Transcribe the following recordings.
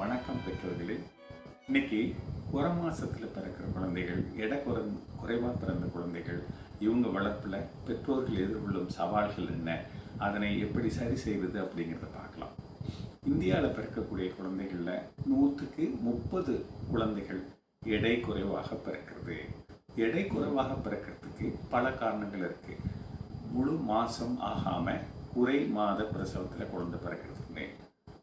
வணக்கம் பெற்றோர்களே. இன்னைக்கு குறை மாசத்துல பிறக்கிற குழந்தைகள் எடை குறை குறைவாக பிறந்த குழந்தைகள் இவங்க வளர்ப்பில் பெற்றோர்கள் எதிர்கொள்ளும் சவால்கள் என்ன? அதனை எப்படி சரி செய்வது அப்படிங்கிறத பார்க்கலாம். இந்தியாவில் பிறக்கக்கூடிய குழந்தைகளில் நூற்றுக்கு முப்பது குழந்தைகள் எடை குறைவாக பிறக்கிறது. எடை குறைவாக பிறக்கிறதுக்கு பல காரணங்கள் இருக்குது முழு மாதம் ஆகாமல் குறை மாத பிரசவத்தில் குழந்தை பிறக்கிறதுன்னு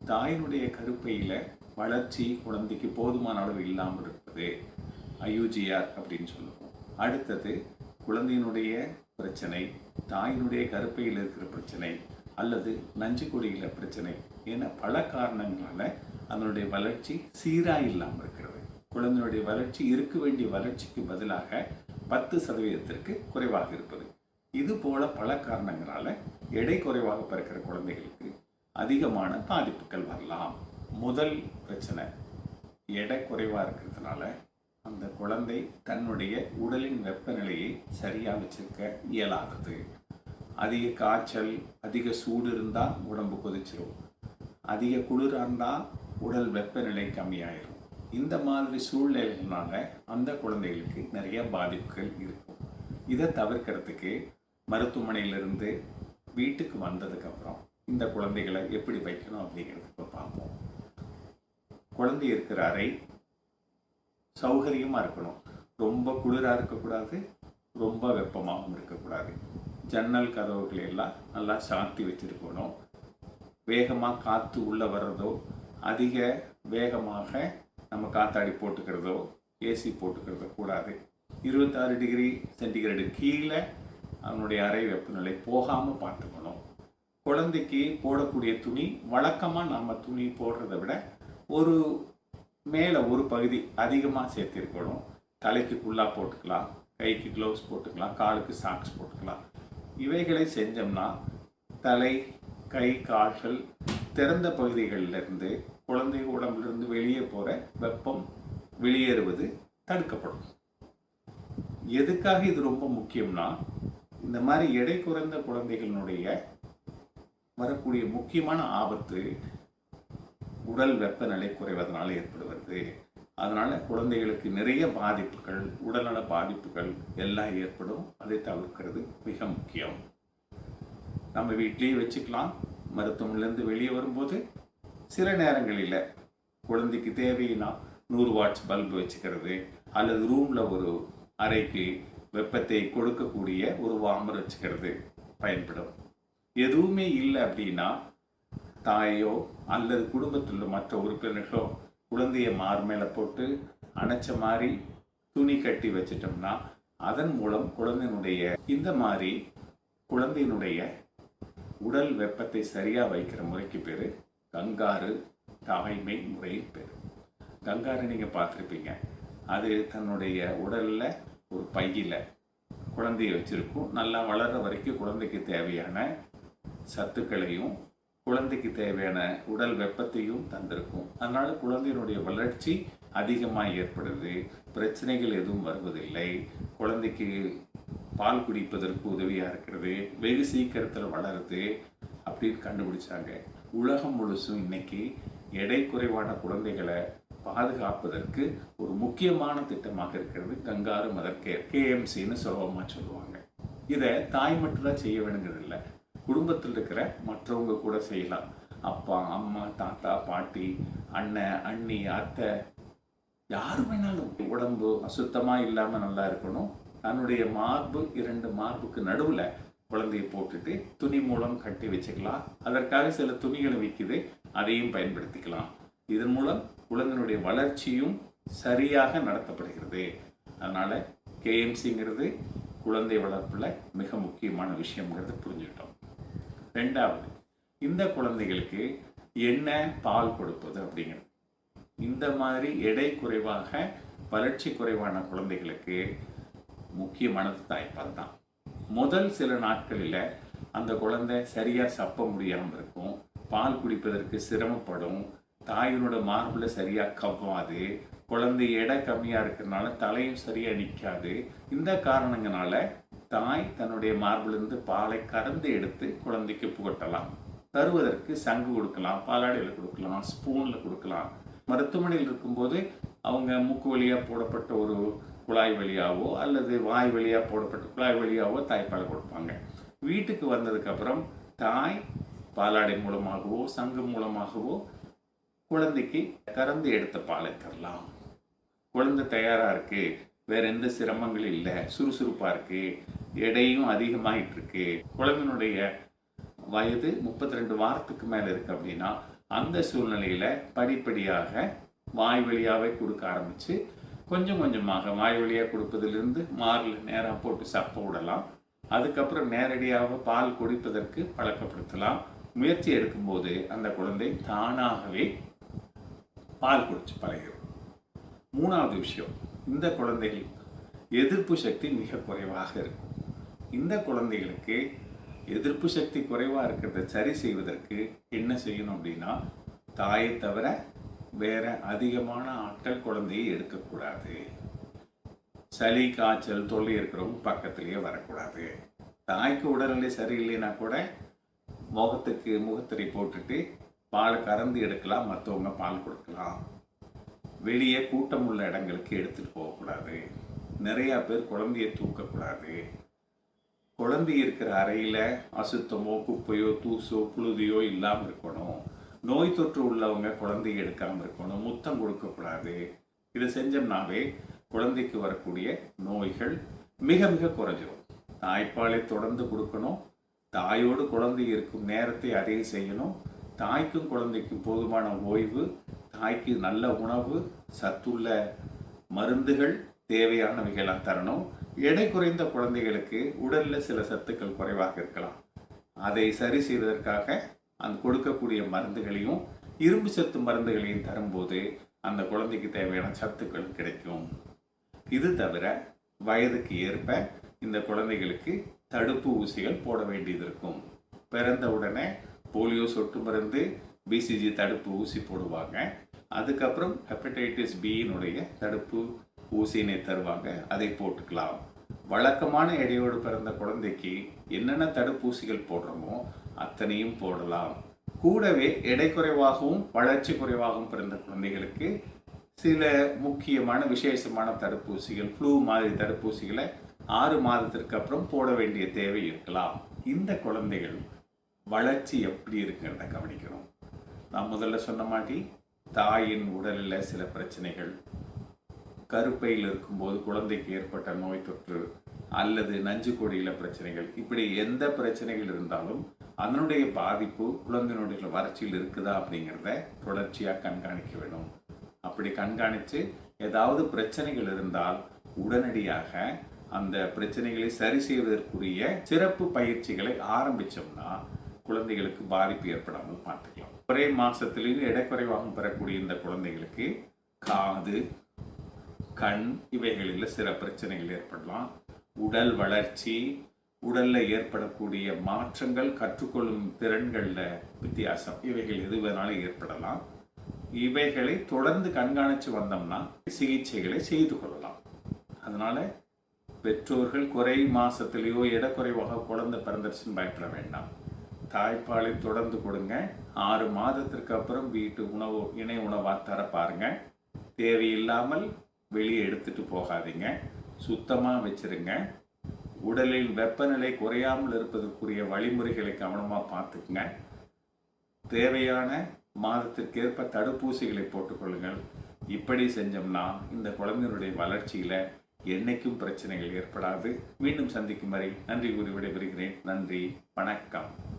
தாயினுடைய கருப்பையில் வளர்ச்சி குழந்தைக்கு போதுமான அளவு இல்லாமல் இருப்பது ஐயூஜிஆர் அப்படின்னு சொல்லுவோம். அடுத்தது குழந்தையினுடைய பிரச்சனை தாயினுடைய கருப்பையில் இருக்கிற பிரச்சனை அல்லது நஞ்சு கொடியில பிரச்சனை என பல காரணங்களால் அதனுடைய வளர்ச்சி சீராக இல்லாமல் இருக்கிறது. குழந்தையுடைய வளர்ச்சி இருக்க வேண்டிய வளர்ச்சிக்கு பதிலாக பத்து சதவீதத்திற்கு குறைவாக இருப்பது. இது போல பல காரணங்களால் எடை குறைவாக பிறக்கிற குழந்தைகளுக்கு அதிகமான பாதிப்புகள் வரலாம். முதல் பிரச்சனை எடை குறைவாக இருக்கிறதுனால அந்த குழந்தை தன்னுடைய உடலின் வெப்பநிலையை சரியாக வச்சிருக்க இயலாதது. அதிக காய்ச்சல் அதிக சூடு இருந்தால் உடம்பு கொதிச்சிரும். அதிக குளிராக இருந்தால் உடல் வெப்பநிலை கம்மியாயிரும். இந்த மாதிரி சூழ்நிலைகளால அந்த குழந்தைகளுக்கு நிறைய பாதிப்புகள் இருக்கும். இதை தவிர்க்கிறதுக்கு மருத்துவமனையிலிருந்து வீட்டுக்கு வந்ததுக்கப்புறம் இந்த குழந்தைகளை எப்படி வைக்கணும் அப்படிங்கிறது இப்போ பார்ப்போம். குழந்தை இருக்கிற அறை சௌகரியமாக இருக்கணும். ரொம்ப குளிராக இருக்கக்கூடாது ரொம்ப வெப்பமாகவும் இருக்கக்கூடாது. ஜன்னல் கதவுகளை எல்லாம் நல்லா சாத்தி வச்சிருக்கணும். வேகமாக காற்று உள்ளே வர்றதோ அதிக வேகமாக நம்ம காத்தாடி போட்டுக்கிறதோ ஏசி போட்டுக்கிறதோ கூடாது. இருபத்தாறு டிகிரி சென்டிகிரேடு கீழே அவனுடைய அறை வெப்பநிலை போகாமல் பார்த்துக்கணும். குழந்தைக்கு போடக்கூடிய துணி வழக்கமாக நம்ம துணி போடுறத விட ஒரு மேலே ஒரு பகுதி அதிகமாக சேர்த்திருக்கணும். தலைக்கு குல்லா போட்டுக்கலாம் கைக்கு க்ளவுஸ் போட்டுக்கலாம் காலுக்கு சாக்ஸ் போட்டுக்கலாம். இவைகளை செஞ்சோம்னா தலை கை கால்கள் திறந்த பகுதிகளில் இருந்து குழந்தை உடம்பிலிருந்து வெளியே போகிற வெப்பம் வெளியேறுவது தடுக்கப்படும். எதுக்காக இது ரொம்ப முக்கியம்னா இந்த மாதிரி எடை குறைந்த குழந்தைகளினுடைய வரக்கூடிய முக்கியமான ஆபத்து உடல் வெப்பநிலை குறைவதனால் ஏற்படுவது. அதனால் குழந்தைகளுக்கு நிறைய பாதிப்புகள் உடல்நல பாதிப்புகள் எல்லாம் ஏற்படும். அதை தவிர்க்கிறது மிக முக்கியம். நம்ம வீட்லேயே வச்சுக்கலாம். மருத்துவமனையிலேருந்து வெளியே வரும்போது சில நேரங்களில் குழந்தைக்கு தேவைன்னா நூறு வாட்ஸ் பல்பு வச்சுக்கிறது அல்லது ரூமில் ஒரு அறைக்கு வெப்பத்தை கொடுக்கக்கூடிய ஒரு வாமர் வச்சுக்கிறது பயன்படும். எதுவுமே இல்லை அப்படின்னா தாயோ அல்லது குடும்பத்தில் உள்ள மற்ற உறுப்பினர்களோ குழந்தையை மார் மேலே போட்டு அணைச்ச மாதிரி துணி கட்டி வச்சிட்டோம்னா அதன் மூலம் குழந்தையினுடைய இந்த மாதிரி குழந்தையினுடைய உடல் வெப்பத்தை சரியாக வைக்கிற முறைக்கு பேர் கங்காரு தாய்மை முறையின் பேர். கங்காரு நீங்கள் பார்த்துருப்பீங்க. அது தன்னுடைய உடலில் ஒரு பையில் குழந்தையை வச்சுருக்கும். நல்லா வளர்ற வரைக்கும் குழந்தைக்கு தேவையான சத்துக்களையும் குழந்தைக்கு தேவையான உடல் வெப்பத்தையும் தந்திருக்கும். அதனால் குழந்தையினுடைய வளர்ச்சி அதிகமாக ஏற்படுது. பிரச்சனைகள் எதுவும் வருவதில்லை. குழந்தைக்கு பால் குடிப்பதற்கு உதவியாக இருக்கிறது. வெகு சீக்கிரத்தில் வளருது அப்படின்னு கண்டுபிடிச்சாங்க. உலகம் முழுசும் இன்னைக்கு எடை குறைவான குழந்தைகளை பாதுகாப்பதற்கு ஒரு முக்கியமான திட்டமாக இருக்கிறது கங்காரு மதர் கேர் கேஎம்சின்னு சுலபமாக சொல்லுவாங்க. இதை தாய் மட்டும் தான் செய்ய வேணுங்கிறது இல்லை. குடும்பத்தில் இருக்கிற மற்றவங்க கூட செய்யலாம். அப்பா அம்மா தாத்தா பாட்டி அண்ணன் அண்ணி அத்தை யார் வேணாலும் உடம்பு அசுத்தமாக இல்லாமல் நல்லா இருக்கணும். தன்னுடைய மார்பு இரண்டு மார்புக்கு நடுவில் குழந்தையை போட்டுட்டு துணி மூலம் கட்டி வச்சுக்கலாம். அதற்காக சில துணிகளை விற்கிது அதையும் பயன்படுத்திக்கலாம். இதன் மூலம் குழந்தையினுடைய வளர்ச்சியும் சரியாக நடத்தப்படுகிறது. அதனால் கேஎம்சிங்கிறது குழந்தை வளர்ப்பில் மிக முக்கியமான விஷயம்ங்கிறத புரிஞ்சுக்கிட்டோம். ரெண்டாவது இந்த குழந்தைகளுக்கு என்ன பால் கொடுப்பது அப்படிங்கிறது. இந்த மாதிரி எடை குறைவாக வளர்ச்சி குறைவான குழந்தைகளுக்கு முக்கியமானது தாய்ப்பால் தான். முதல் சில நாட்களில் அந்த குழந்தை சரியாக சப்ப முடியாமல் இருக்கும். பால் குடிப்பதற்கு சிரமப்படும். தாயினோட மார்பில் சரியாக கவ்வாது. குழந்தை எடை கம்மியாக இருக்கிறதுனால தலையும் சரியாக நிற்காது இந்த காரணங்களால தாய் தன்னுடைய மார்பிலிருந்து பாலை கறந்து எடுத்து குழந்தைக்கு புகட்டலாம். தருவதற்கு சங்கு கொடுக்கலாம் பாலாடையில் கொடுக்கலாம் ஸ்பூனில் கொடுக்கலாம். மருத்துவமனையில் இருக்கும்போது அவங்க மூக்கு வழியாக போடப்பட்ட ஒரு குழாய் வழியாவோ அல்லது வாய் வழியாக போடப்பட்ட குழாய் வழியாவோ தாய்ப்பால் கொடுப்பாங்க. வீட்டுக்கு வந்ததுக்கப்புறம் தாய் பாலாடை மூலமாகவோ சங்கு மூலமாகவோ குழந்தைக்கு கறந்து எடுத்த பாலை தரலாம். குழந்தை தயாராக இருக்குது வேற எந்த சிரமங்களும் இல்லை. சுறுசுறுப்பாக இருக்குது எடையும் அதிகமாகிட்டு இருக்கு குழந்தையினுடைய வயது முப்பத்தி ரெண்டு வாரத்துக்கு மேலே இருக்குது அப்படின்னா அந்த சூழ்நிலையில் படிப்படியாக வாய் வழியாகவே கொடுக்க ஆரம்பித்து கொஞ்சம் கொஞ்சமாக வாய் வழியாக கொடுப்பதிலிருந்து மாரில் நேராக போட்டு சப்ப விடலாம். அதுக்கப்புறம் நேரடியாக பால் குடிப்பதற்கு பழக்கப்படுத்தலாம். முயற்சி எடுக்கும்போது அந்த குழந்தை தானாகவே பால் குடித்து பழகிடும். மூணாவது விஷயம் இந்த குழந்தைகள் எதிர்ப்பு சக்தி மிக குறைவாக இருக்கும். இந்த குழந்தைகளுக்கு எதிர்ப்பு சக்தி குறைவாக இருக்கிறத சரி செய்வதற்கு என்ன செய்யணும் அப்படின்னா தாயை தவிர வேற அதிகமான ஆட்கள் குழந்தையை எடுக்கக்கூடாது. சளி காய்ச்சல் தொல்லை இருக்கிறவங்க பக்கத்திலேயே வரக்கூடாது. தாய்க்கு உடல்நிலை சரியில்லைன்னா கூட முகத்துக்கு முகத்திரை போட்டுட்டு பால் கறந்து எடுக்கலாம் மற்றவங்க பால் கொடுக்கலாம். வெளியே கூட்டம் உள்ள இடங்களுக்கு எடுத்துகிட்டு போகக்கூடாது. நிறையா பேர் குழந்தைய தூக்கக்கூடாது. குழந்தை இருக்கிற அறையில் அசுத்தமோ குப்பையோ தூசோ புழுதியோ இல்லாமல் இருக்கணும். நோய் தொற்று உள்ளவங்க குழந்தைய எடுக்காமல் இருக்கணும். முத்தம் கொடுக்கக்கூடாது. இதை செஞ்சோம்னாவே குழந்தைக்கு வரக்கூடிய நோய்கள் மிக மிக குறைஞ்சிரும். தாய்ப்பாலை தொடர்ந்து கொடுக்கணும். தாயோடு குழந்தை இருக்கும் நேரத்தை அதே செய்யணும். தாய்க்கும் குழந்தைக்கும் போதுமான ஓய்வு தாய்க்கு நல்ல உணவு சத்துள்ள மருந்துகள் தேவையானவைகளாக தரணும். எடை குறைந்த குழந்தைகளுக்கு உடலில் சில சத்துக்கள் குறைவாக இருக்கலாம். அதை சரி செய்வதற்காக அந்த கொடுக்கக்கூடிய மருந்துகளையும் இரும்பு சத்து மருந்துகளையும் தரும்போது அந்த குழந்தைக்கு தேவையான சத்துக்கள் கிடைக்கும். இது தவிர வயதுக்கு ஏற்ப இந்த குழந்தைகளுக்கு தடுப்பு ஊசிகள் போட வேண்டியது இருக்கும். பிறந்த உடனே போலியோ சொட்டு மருந்து பிசிஜி தடுப்பு ஊசி போடுவாங்க. அதுக்கப்புறம் ஹெப்படைட்டிஸ் பியினுடைய தடுப்பு ஊசியினை தருவாங்க. அதை போட்டுக்கலாம். வழக்கமான எடையோடு பிறந்த குழந்தைக்கு என்னென்ன தடுப்பூசிகள் போடுறோமோ அத்தனையும் போடலாம். கூடவே எடை குறைவாகவும் வளர்ச்சி குறைவாகவும் பிறந்த குழந்தைகளுக்கு சில முக்கியமான விசேஷமான தடுப்பூசிகள் ஃப்ளூ மாதிரி தடுப்பூசிகளை ஆறு மாதத்திற்கு அப்புறம் போட வேண்டிய தேவை இருக்கலாம். இந்த குழந்தைகள் வளர்ச்சி எப்படி இருக்குன்றத கவனிக்கணும். நான் முதல்ல சொன்ன மாதிரி தாயின் உடலில் சில பிரச்சனைகள். கருப்பையில் இருக்கும்போது குழந்தைக்கு ஏற்பட்ட நோய் தொற்று அல்லது நஞ்சு கொடியில் பிரச்சனைகள். இப்படி எந்த பிரச்சனைகள் இருந்தாலும் அதனுடைய பாதிப்பு குழந்தையினுடைய வறட்சியில் இருக்குதா அப்படிங்கிறத தொடர்ச்சியாக கண்காணிக்க வேணும். அப்படி கண்காணித்து ஏதாவது பிரச்சனைகள் இருந்தால் உடனடியாக அந்த பிரச்சனைகளை சரி செய்வதற்குரிய சிறப்பு பயிற்சிகளை ஆரம்பிச்சோம்னா குழந்தைகளுக்கு பாதிப்பு ஏற்படாமல் பார்த்துக்கலாம். ஒரே மாதத்துலேயும் எடைக்குறைவாக பெறக்கூடிய இந்த குழந்தைகளுக்கு காது கண் இவைகளில் சில பிரச்சனைகள் ஏற்படலாம். உடல் வளர்ச்சி உடலில் ஏற்படக்கூடிய மாற்றங்கள் கற்றுக்கொள்ளும் திறன்களில் வித்தியாசம். இவைகள் எது வேணாலும் ஏற்படலாம். இவைகளை தொடர்ந்து கண்காணித்து வந்தோம்னா சிகிச்சைகளை செய்து கொள்ளலாம். அதனால் பெற்றோர்கள் குறை மாசத்திலேயோ இடக்குறைவாக குழந்தை பிறந்துருச்சுன்னு பயப்பட வேண்டாம். தாய்ப்பாலை தொடர்ந்து கொடுங்க. ஆறு மாதத்திற்கு அப்புறம் வீட்டு உணவு இணை உணவாக தர பாருங்க. தேவையில்லாமல் வெளியே எடுத்துட்டு போகாதீங்க. சுத்தமாக வச்சிருங்க. உடலில் வெப்பநிலை குறையாமல் இருப்பதற்குரிய வழிமுறைகளை கவனமாக பார்த்துக்குங்க. தேவையான மாதத்திற்கேற்ப தடுப்பூசிகளை போட்டுக்கொள்ளுங்கள் இப்படி செஞ்சோம்னா இந்த குழந்தையினுடைய வளர்ச்சியில் என்னைக்கும் பிரச்சனைகள் ஏற்படாது. மீண்டும் சந்திக்கும் வரை நன்றி கூறி விடைபெறுகிறேன். நன்றி. வணக்கம்.